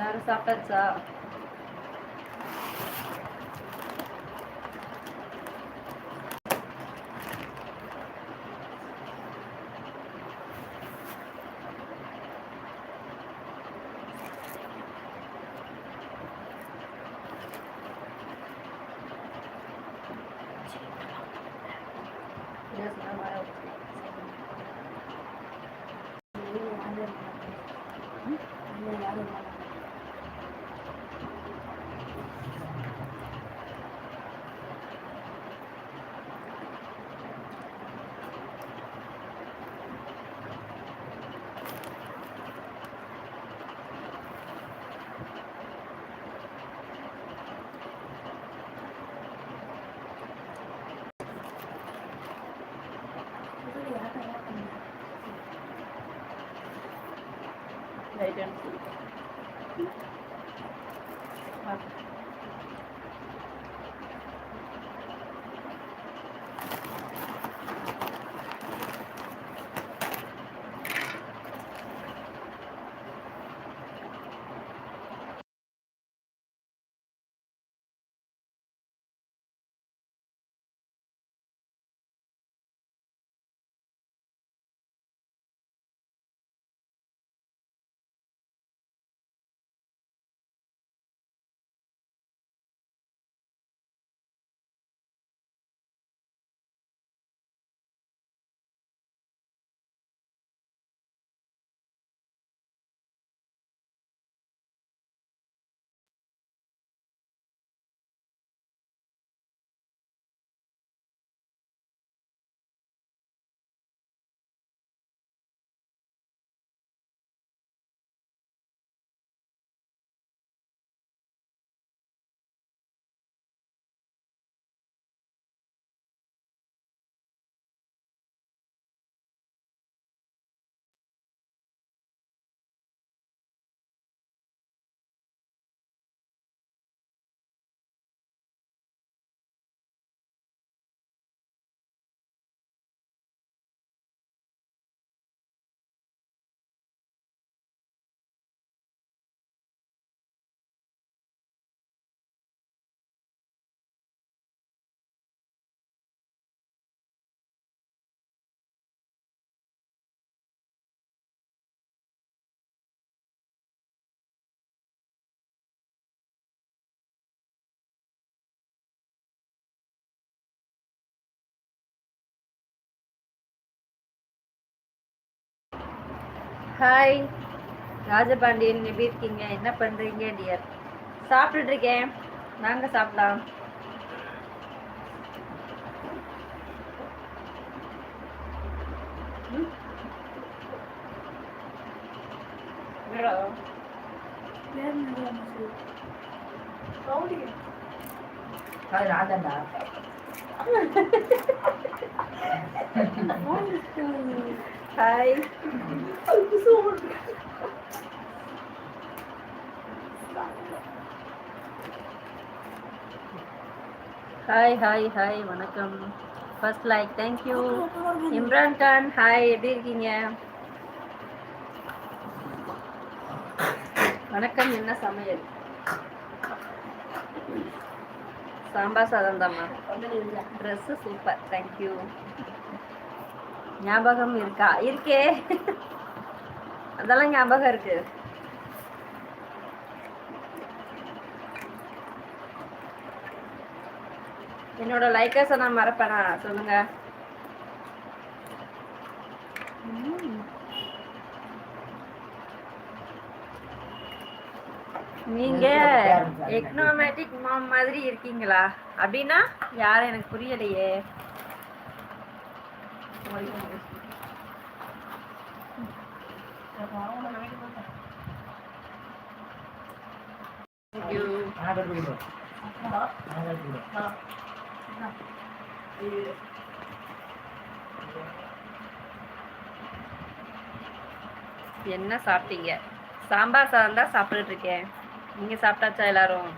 எல்லாரும் சாப்பிட்டாச்சா? Friends hi Rajapandian எப்படி இருக்கீங்க? என்ன பண்றீங்க டியர் சாப்பிட்டுட்டு இருக்கேன் வாங்க சாப்பிடலாம். ம்? ஹாய் ஹாய் ஹாய் ஹாய் வணக்கம். First like thank you Imran Khan hi எப்படி இருக்கீங்க? வணக்கம். என்ன சமையல்? சாம்பார் சாதம் தாம்மா ட்ரெஸ்ஸு சூப்பர் தேங்க்யூ ஞாபகம் இருக்கா? இருக்கே. அதெல்லாம் ஞாபகம் இருக்கு. என்னோட லைக்கர்ஸை நான் மறப்பேனா? சொல்லுங்க. நீங்க எக்கனாமேட்டிக் மாம் மாதிரி இருக்கீங்களா? அப்படின்னா யாரும் எனக்கு புரியலையே. நான் என்ன சாப்பிட்டீங்க? சாம்பார் சாதம் தான் சாப்பிட்டுட்டு இருக்கேன். நீங்க சாப்பிட்டாச்சா எல்லாரும்?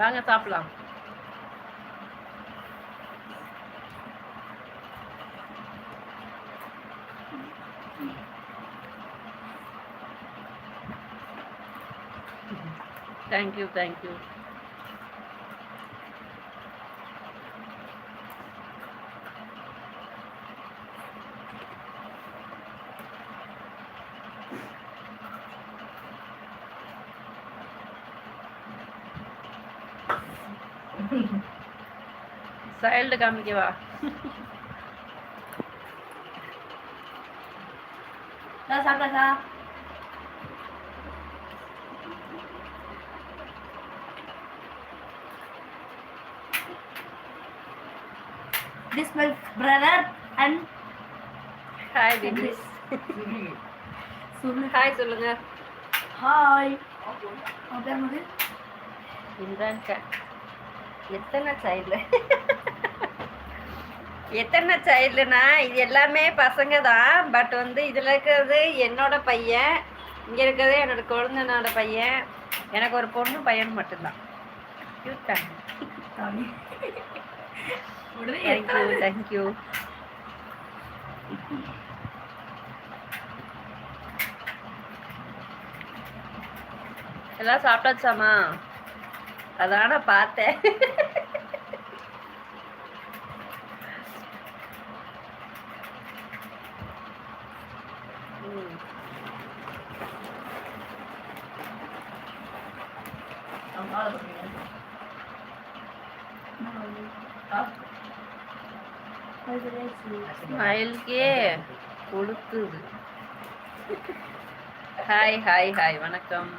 வாங்க சாப்பிடலாம். Thank you, thank you. Sahel kamukiwa. Dah sampai sah. This my brother and hi babies Sunu. Hi சொல்லுங்க? இம்ரான் கான் எத்தனை சைல்டு எத்தனை சைல்டுனா இது எல்லாமே பசங்க தான் பட் வந்து இதில் இருக்கிறது என்னோட பையன். இங்கே இருக்கிறது என்னோட குழந்தைனோட பையன். எனக்கு ஒரு பொண்ணு பையன் மட்டும்தான். கியூட் தான்? தேங்க்யூ தேங்க்யூ எல்லாம் சாப்பிட்டாச்சாமா அதான் பார்த்தேன் ம். அவன் காலை பட்டுறீங்க. ஸ்மைல்கே கொளுத்துது ஹாய் ஹாய் ஹாய் வணக்கம்.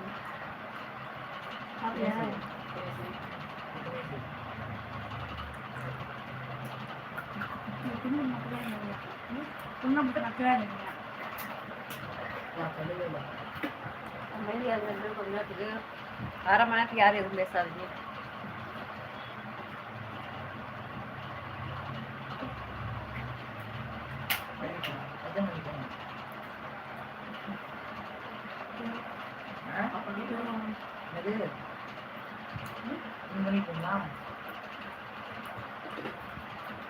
அரை மணி நேரத்துக்கு யாரும் எதுவும் பேசாதீங்க எத்தனை மணிக்கு போகணும்? ஆ? என்னது? மூணு மணிக்கு போகலாம்?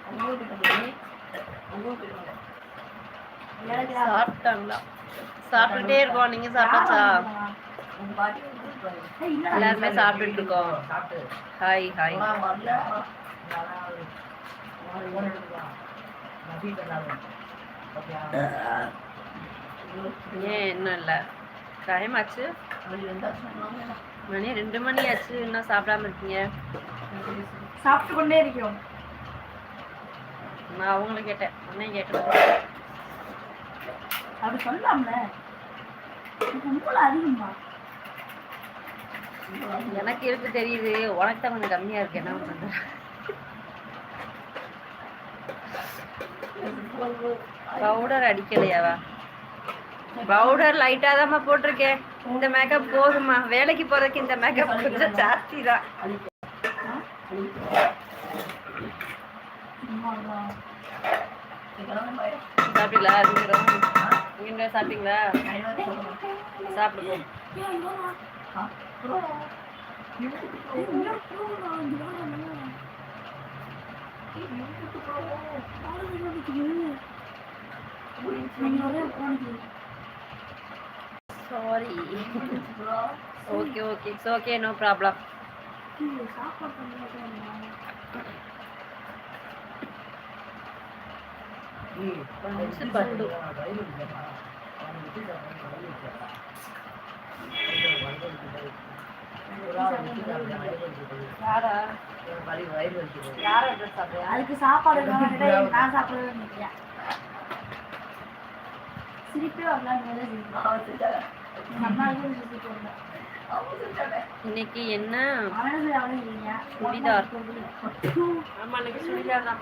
உங்க வீட்டுக்கு போய், உங்க வீட்டுக்கு போய். எனக்கு தான். சாப்பிட்டாங்களா சாப்பிட்டுட்டே இருக்கோம் நீங்க சாப்பிட்டாச்சா. எல்லாருமே சாப்பிட்டுட்டு இருக்கோம். Hi hi? ஏன் இன்னும் இல்லை டைம் ஆச்சு. மணி ரெண்டு மணி ஆச்சு இன்னும் சாப்பிடாம இருக்கீங்க சாப்பிட்டு கொண்டே இருக்கிறோம் நான் அவங்கள கேட்டேன் உன்னையும் கேட்டேன் அப்படி சொல்லலாம்ல ரொம்ப அதிகமா எனக்கு இருக்கு தெரியுது. உனக்கு தான் கொஞ்சம் கம்மியா இருக்கு. என்ன பண்றது? பவுடர் அடிக்கலையாவா பவுடர் லைட்டா தான் போட்டிருக்கேன் இந்த மேக்கப் போதுமா வேலைக்கு போறதுக்கு இந்த மேக்கப் கொஞ்சம் ஜாஸ்தி தான். பயம். நீங்க சாப்பிட்டீங்களா? சாப்பிடுவோம். Sorry okay okay it's okay no problem சாப்பாடு அவன் செஞ்சாங்க. நம்மளால சிரிப்பு வரல அவன் செஞ்சாங்க. இன்னைக்கு என்ன சுடிதார். ஆமா இன்னைக்கு சுடிதார் தான்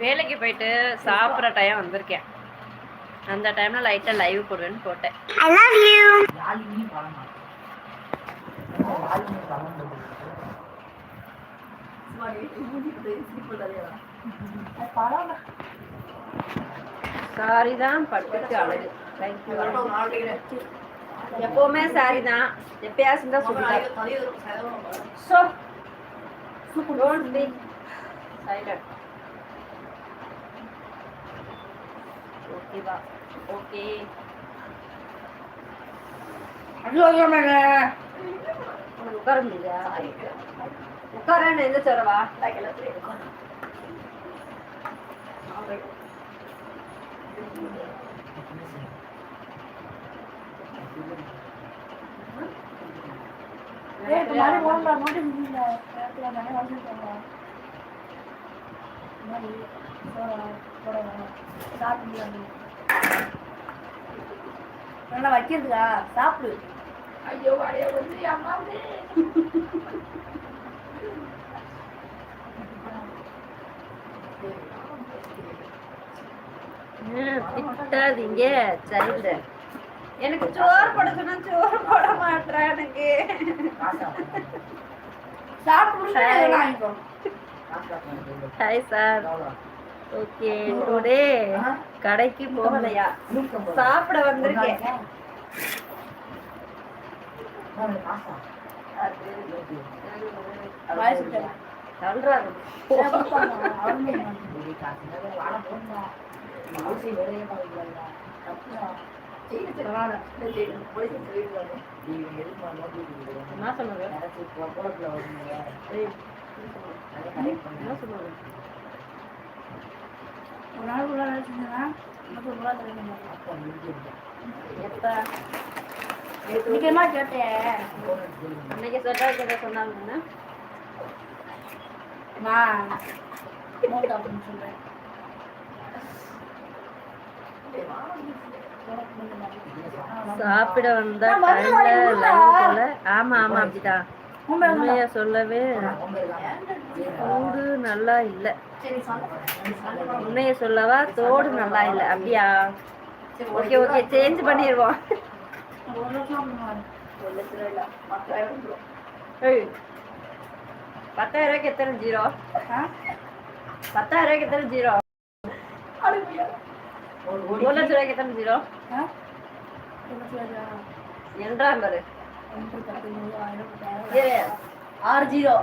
வேலைக்கு போயிட்டு சாப்பிட்ற டைம் வந்திருக்கேன். அந்த டைம்ல லைட்டா லைவ் போடுவேன்னு போட்டேன். பரவாயில்ல. சாரி தான் பட்டுக்கு அழகு. தேங்க்யூ எப்பவுமே சாரி தான். எப்பயாச்சும் தான் சைலண்ட் ஓகேவா ஓகே உட்கார முடியலையா? உட்கார எந்த சொல்லவா ஏய், இப்ப மறுபடியும் போடணும்டா, மறுபடியும் முடியல. நேரத்துல நானே வந்துட்டேன்டா. இந்த மாதிரி போடணும், போடணும். சாப்பிட முடியாது. நல்லா வைக்கிறதுக்கா? சாப்பிடு. ஐயோ வடைய வந்து அம்மா திட்டாதீங்க சைல்டு. எனக்கு சோறு போட சொன்னா சோறு போட மாட்டேறா எனக்கு ஹாய் சார் ஓகே டுடே கடைக்கு போகலையா? சாப்பிட வந்திருக்கேன். சொல்றாரு. என்ன சொன்னது என்ன சொன்னது ஒரு நாள் உள்ள வேலை செஞ்சேன்னா எனக்கு ஒரு முக்கியமா கேட்டேன் அன்னைக்கு சொல்றாரு சொன்னாங்க நான் அப்படின்னு சொல்றேன். சாப்பிட வந்தா டைம்ல ஆமா ஆமா அப்படிதான் உண்மையா சொல்லவே தோடு நல்லா இல்ல. உண்மைய சொல்லவா? தோடு நல்லா இல்ல. அப்படியா ஓகே ஓகே சேஞ்ச் பண்ணிடுவோம் பத்தாயிரம் ரூபாய்க்கு எத்தனை ஜீரோ? பத்தாயிரம் ரூபாய்க்கு எத்தனை ஜீரோ. ஒரு லட்சம் ரூபாய்க்கு எத்தனை ஜீரோ? என்றாம் பாரு ஆறு ஜீரோ?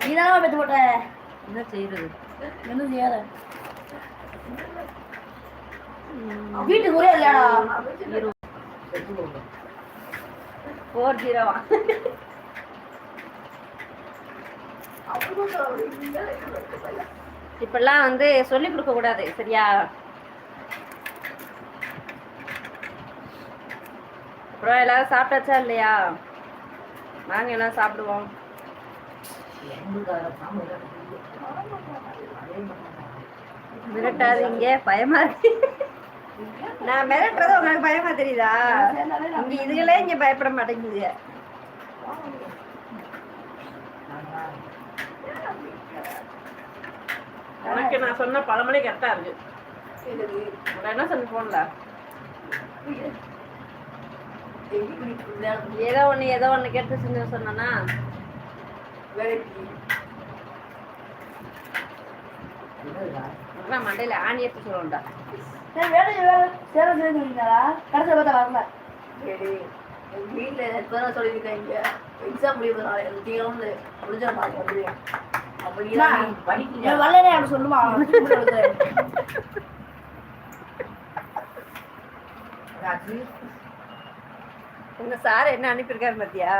நீதான் பெற்று போட்ட? என்ன செய்யறது என்ன செய்யாத? வீட்டுக்கு ஒரே இல்லையாடா? ஃபோர் ஜீரோவா இப்பெல்லாம் வந்து சொல்லி கொடுக்க கூடாது சரியா? அப்புறம் எல்லாரும் சாப்பிட்டாச்சா இல்லையா? வாங்க எல்லாம் சாப்பிடுவோம். மிரட்டாதீங்க பயமா இருக்கு. நான் மிரட்டுறது உங்களுக்கு பயமா தெரியுதா? இங்க இதுகளே இங்க பயப்பட மாட்டேங்குது. எனக்கு நான் சொன்ன பழமொழி கரெக்டா இருக்கு. என்ன சொன்ன போன்ல ஏதோ ஒண்ணு ஏதோ ஒண்ணு கேட்டு செஞ்சு சொன்னா மண்டையில ஆணி எடுத்து சொல்லுவோம்டா. சரி வேலை வேலை. சேர சேர்ந்துருக்கீங்களா கடைசியில் பார்த்தா வரல. வீட்டில் இப்பதான் சொல்லியிருக்காங்க. எக்ஸாம் முடிவு நாளை வந்து முடிஞ்ச மாதிரி வந்துடுவேன் வரலனே அப்படி சொல்லுமா? உங்க சார் என்ன அனுப்பியிருக்காரு பாத்தியா?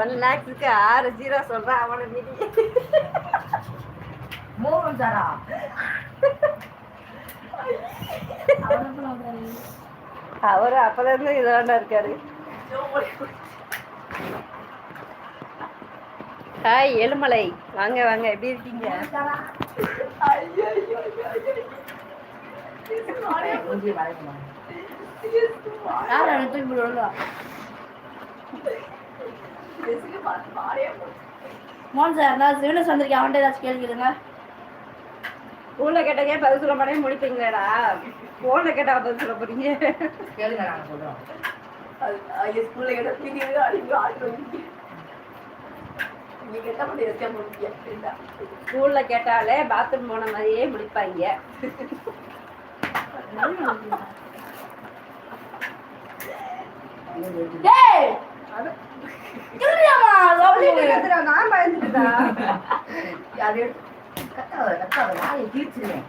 ஒன் லேக்ஸுக்கு ஆறு ஜீரோ சொல்றான் அவனை மீதி மோகன் சாரா? அவரு அப்பதான் இருந்து இதோட இருக்காரு. ஹாய் ஏழுமலை. வாங்க வாங்க. எப்படி இருக்கீங்க? மோகன் சார் நான் சிவனஸ் வந்திருக்கேன். அவன்கிட்ட ஏதாச்சும் கேள்வி கேளுங்க. ஸ்கூல்ல கேட்டங்க பதில் சொல்ல மாட்டேன் முடிப்பீங்களேடா? போன்ல கேட்டா பதில் சொல்ல போறீங்க. கேளுங்க அது ஐயா ஸ்கூல்ல கேட்ட பிடிக்கிறது அடிக்க எஸ்கே முடிப்பியா ஸ்கூல்ல கேட்டாலே பாத்ரூம் போன மாதிரியே முடிப்பாங்க. அது கத்தாத கத்தாத நாயை தீர்ச்சிருவேன்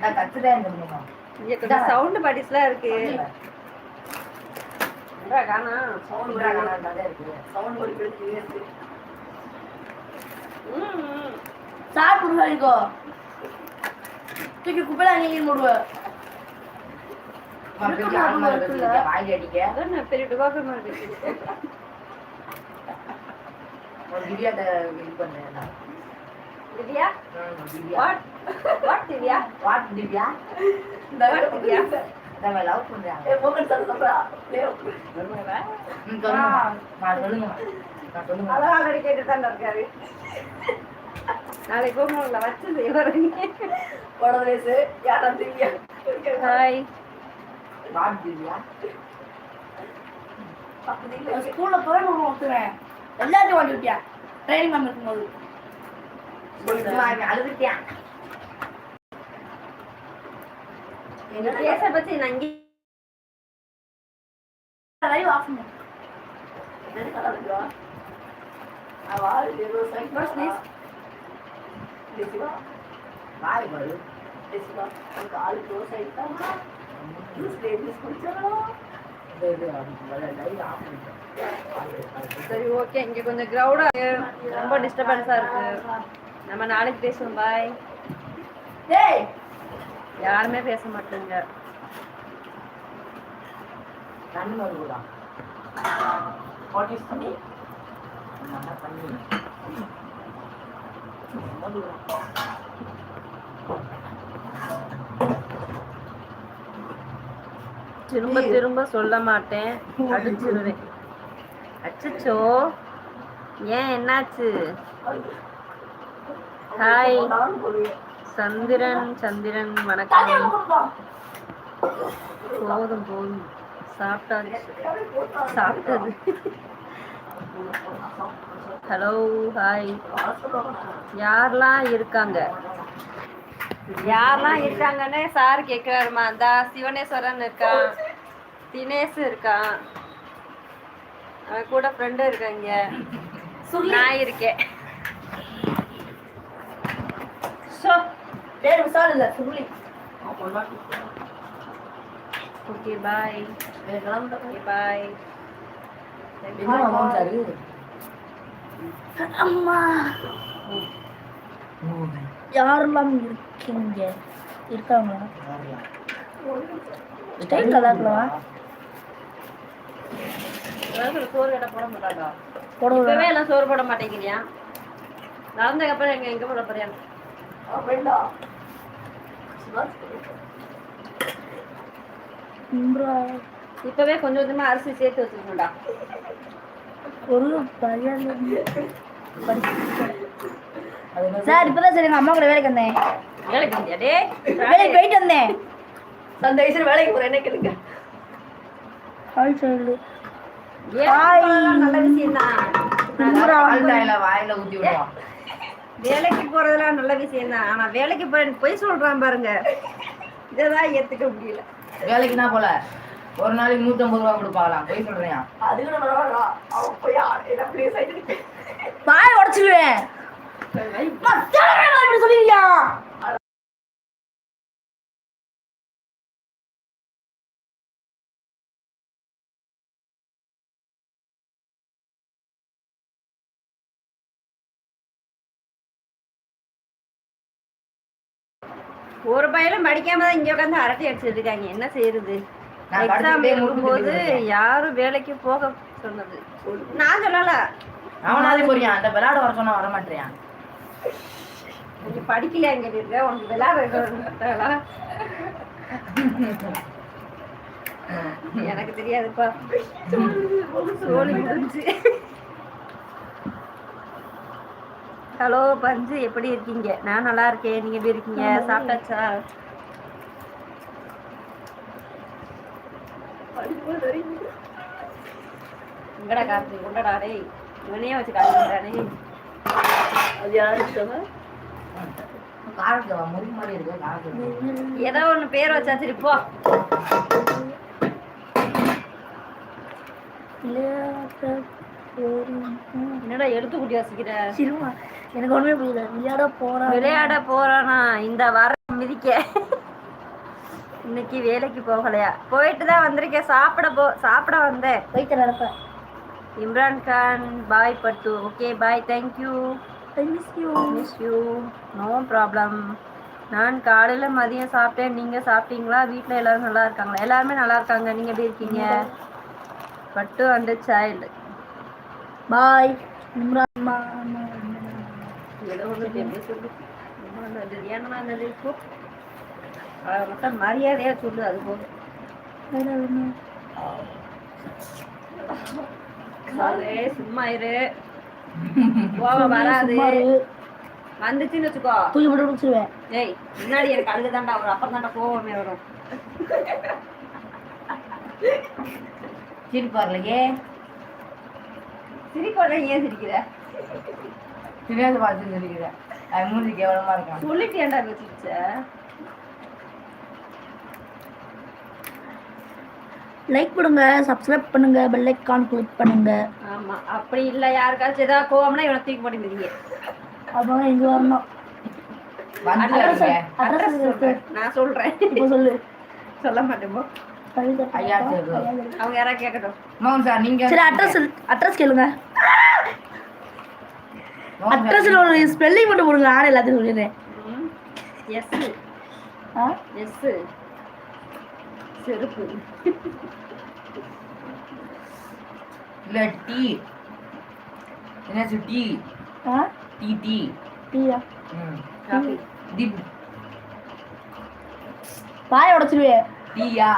நான் கத்துதான் இருந்தேன் இங்க கொஞ்சம் சவுண்ட் பாட்டிஸ்லாம் இருக்கு. காணோம் சவுண்ட் இருக்கு. சவுண்ட் ம். சார் புரிஞ்சாலிக்கோ தூக்கி குப்பையில அதான் நான் பெரிய டுபாக்கமா இருக்கு ஒரு பிரியாட்ட இது பண்ணேன் நான். Divya? What what Divya? What Divya? What Divya? நம்ம லவ் பண்றாங்க. ஏ மோகன் சார் சொல்றா வருவாரா? ம், சொல்லுங்க. நான் சொல்லுங்க. நான் சொல்லுங்க. அதான் ஆல்ரெடி கேட்டு தான் இருக்காரு. நாளைக்கு போகும்போது வச்சு செய்வாருங்க உடனே யாரா திவ்யா? Hi what Divya? ஸ்கூல்ல போய் ஒத்துறேன் எல்லாத்தையும் வாங்கி விட்டியா ட்ரைனிங் மேம் இருக்கும்போது. பேச பத்தி என்ன பண்ணிட்டேன் சரி ஓகே இங்க கொஞ்சம் கிரௌடா ரொம்ப டிஸ்டர்பன்ஸா இருக்கு. நம்ம நாளைக்கு பேசுவோம் பாய் டேய்! யாருமே பேச மாட்டேங்க. திரும்ப திரும்ப சொல்ல மாட்டேன். அடிச்சிருவேன். அச்சச்சோ. ஏன் என்னாச்சு? ஹாய் சந்திரன் சந்திரன் வணக்கம். போதும் போதும். சாப்பிட்டாச்சு. சாப்பிட்டது. ஹலோ ஹாய் யாரெல்லாம் இருக்காங்க? யாரெல்லாம் இருக்காங்கன்னு சார் கேட்குறாருமா அந்த சிவனேஸ்வரன் இருக்கான். தினேஷ் இருக்கான். அவன் கூட ஃப்ரெண்டு இருக்காங்க. நான் இருக்கேன். ஸோ டேய் விசால் இல்ல சுருளி ஓகே பாய் பாய் அம்மா. யாரெல்லாம் இருக்கீங்க? இருக்காங்களா ஸ்டைல் கலர்லவா அதாவது சோறு கடை போட மாட்டாடா இப்பவே எல்லாம் சோறு போட மாட்டேங்கிறியா? நடந்ததுக்கு அப்புறம் எங்க எங்க போட போறியா இப்பவே கொஞ்சம் கொஞ்சமா அரிசி சேர்த்து வச்சிருக்கோம்டா. ஒரு சார் இப்பதான் சரி எங்க அம்மா கூட வேலைக்கு வந்தேன். வேலைக்கு வந்தியா? டே வேலைக்கு போயிட்டு வந்தேன். அந்த வயசுல வேலைக்கு போறேன் என்ன கேளுங்க. ஹாய் சொல்லு நல்ல விஷயம் தான் வாயில ஊத்தி விடுவான் வேலைக்கு போறதெல்லாம் நல்ல விஷயம் தான் ஆனா வேலைக்கு போறேன்னு பொய் சொல்றான் பாருங்க. இதெல்லாம் ஏத்துக்க முடியல. வேலைக்குனா போல? ஒரு நாளைக்கு நூத்தம்பது ரூபா கொடுப்பாங்களாம். போய் சொல்றேன் வாய் உடச்சிடுவேன் சொல்லிருக்கியா? ஒரு பையலும் படிக்காம தான் இங்க உட்காந்து அரட்டை அடிச்சிட்டு இருக்காங்க. என்ன செய்யறது எக்ஸாம் இருக்கேன். யாரும் வேலைக்கு போக சொன்னது. நான் சொல்லல. அவனாலே புரியும் அந்த விளையாட வர சொன்னா வர மாட்டேன் நீ படிக்கல எங்க இருக்க? உனக்கு விளையாட எனக்கு தெரியாதுப்பா. சோழி முடிஞ்சு ஹலோ பஞ்சு எப்படி இருக்கீங்க? நான் நல்லா இருக்கேன். நீங்க எப்படி இருக்கீங்க? சாப்பிட்டாச்சா? எங்கடா கார்த்தி? கொண்டடா டேய்? இவனையே வச்சு காட்டுறானே அது காரத்துல ஏதோ ஒன்று பேர் வச்சா சரி போ. என்னடா எடுத்து குட்டி வசிக்கிற? சிறுமா எனக்கு ஒண்ணுமே புரியல. விளையாட போறேன் விளையாட போறானா? இந்த வாரம் மிதிக்க. இன்னைக்கு வேலைக்கு போகலையா? போயிட்டு தான் வந்திருக்கேன். சாப்பிட போ சாப்பிட வந்தேன். வயிற்று நடப்பேன் இம்ரான் கான் பாய் பட்டு. Okay bye. Thank you I miss you miss you no problem நான் காலையில் மதியம் சாப்பிட்டேன். நீங்கள் சாப்பிட்டீங்களா? வீட்டில் எல்லாரும் நல்லா இருக்காங்களா? எல்லாருமே நல்லா இருக்காங்க. நீங்கள் எப்படி இருக்கீங்க? பட்டு அண்ட் சைல்டு பாய். எப்படி சொல்லு? அது போதும். சும்மா இரு. கோவம் வராது. வந்துச்சுன்னு வச்சுக்கோ. தூக்கி போட்டு முடிச்சிருவேன் ஏய் முன்னாடி எனக்கு அழுகு தாண்டா வரும் அப்புறம் தாண்டா கோவமே வரும். சிரிப்பார்லையே சிரிக்கோட ஏன் சிரிக்கிற? தெரியாத பார்த்து சிரிக்கிறேன் அது மூஞ்சி கேவலமா இருக்கான் சொல்லிட்டு ஏன்டா வச்சுச்ச லைக் பண்ணுங்க சப்ஸ்கிரைப் பண்ணுங்க பெல் ஐக்கான் கிளிக் பண்ணுங்க. ஆமா அப்படி இல்ல யாருக்காச்சும் ஏதாவது கோவம்னா இவனை தூக்கி போட்டு மிதிங்க அப்புறம் இங்க வரணும். நான் சொல்றேன். இப்போ சொல்லு. சொல்ல மாட்டேன். அவங்க யாராவது கேட்கட்டும் மோகன் சார் நீங்க சரி அட்ரஸ் அட்ரஸ் கேளுங்க மோகன் சார், அட்ரஸ்ல ஒரு ஸ்பெல்லிங் மட்டும் போடுங்க நானே எல்லாத்தையும் சொல்லிடுறேன். எஸ் ஆ? எஸ் செருப்பு. இல்ல டீ என்னாச்சு டீ ஆ? டீ டீ டீயா ம் காபி. டிப் பாய உடச்சிருவேன் டீயா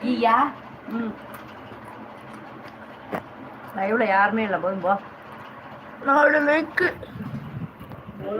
டீயா ம் லைவ்ல யாருமே இல்லை போதும் போ நாலு மணிக்கு